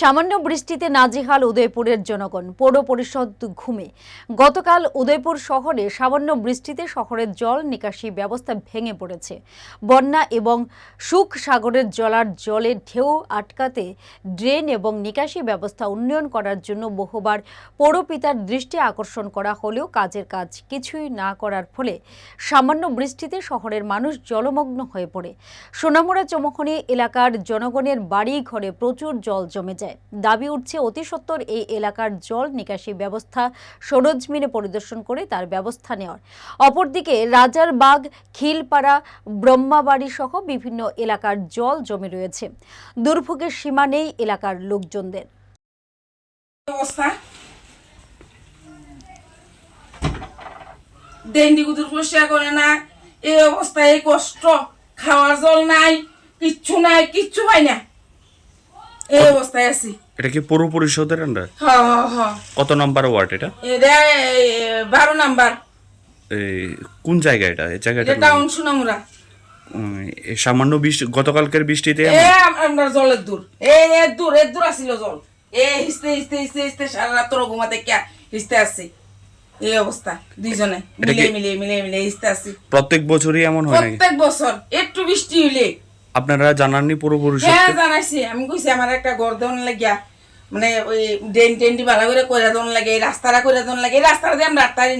সামান্য বৃষ্টিতে নাজিহাল উদয়পুরের জনগণ। পৌর পরিষদ ঘুমে। গতকাল উদয়পুর শহরে সামান্য বৃষ্টিতে শহরের জল নিকাশি ব্যবস্থা ভেঙে পড়েছে। বন্যা এবং সুখ সাগরের জলার জলে ঢেউ আটকাতে ড্রেন এবং নিকাশি ব্যবস্থা উন্নয়ন করার জন্য বহুবার পৌরপিতার দৃষ্টি আকর্ষণ করা হলেও কাজের কাজ কিছুই না করার ফলে সামান্য বৃষ্টিতে শহরের মানুষ জলমগ্ন হয়ে পড়ে। সোনামুড়া চমখনি এলাকার জনগণের বাড়ি ঘরে প্রচুর জল জমে যায় দাবি উঠছে অতি সত্বর এই এলাকার জল নিকাশি ব্যবস্থা সরজমিনে পরিদর্শন করে তার ব্যবস্থা নেওয়ার। অপরদিকে রাজারবাগ খিলপাড়া, ব্রহ্মাবাড়ি সহ বিভিন্ন এলাকার জল জমে রয়েছে। দুর্ভোগের সীমা নেই এলাকার লোকজনদের। অবস্থা? করে না। এই অবস্থা এই কষ্ট। খাওয়ার জল নাই, কিচ্ছু নাই, কিচ্ছু পাই না। এই অবস্থায় আছি এটা কি পৌর পরিষদের আন্ডার কত নাম্বার ওয়ার্ড এটা? এটা বারো নাম্বার এই কোন জায়গা এটা? এই জায়গাটা টাউন সুনামুরা। সামান্য বৃষ্টি গতকালকের বৃষ্টিতে আমরা জলের দূর। এই এর দূর এর দূর আসিল জল। এ হিসতে হিসতে হিসতে হিসতে সারা রাত তোর ঘুমাতে কে হিসতে আসছি এই অবস্থা দুইজনে। মিলে মিলে মিলে মিলে হিসতে আসছি প্রত্যেক বছরই এমন হয় প্রত্যেক বছর একটু বৃষ্টি হইলে। আপনারা জানাননি পুরো পরিষদ হ্যাঁ জানাইছি। আমি কইছি আমার একটা গর্দন লাগিয়া মানে ওই ডেন্ট টেনটি ভালো করে কইরা দন লাগে এই রাস্তাটা কইরা দন লাগে এই রাস্তাটা দিয়ে আমরা রাখতারি